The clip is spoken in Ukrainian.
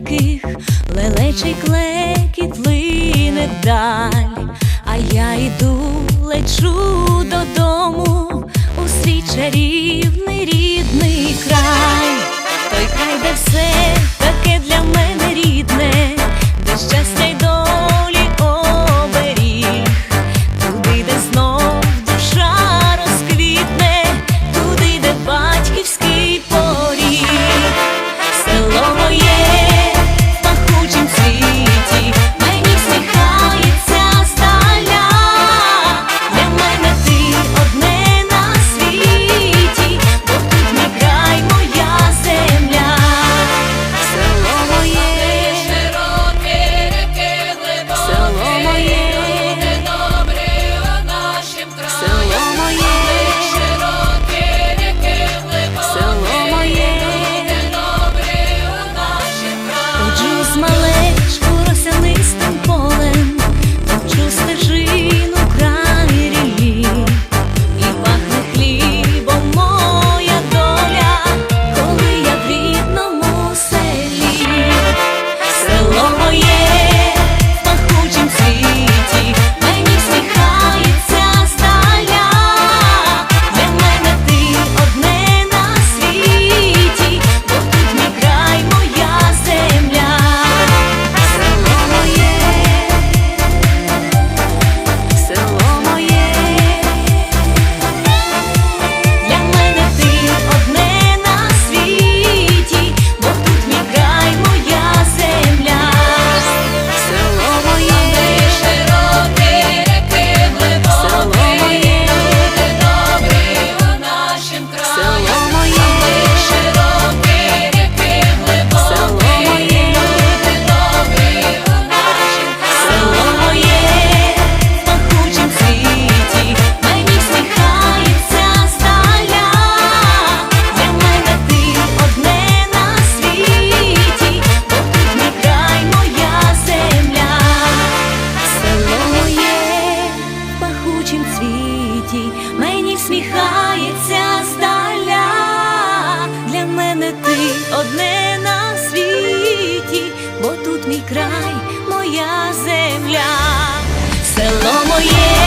далеких, лелечий клекіт лине даль, а я йду, лечу додому у свій чарівний рідний край, той край, де все. yeah.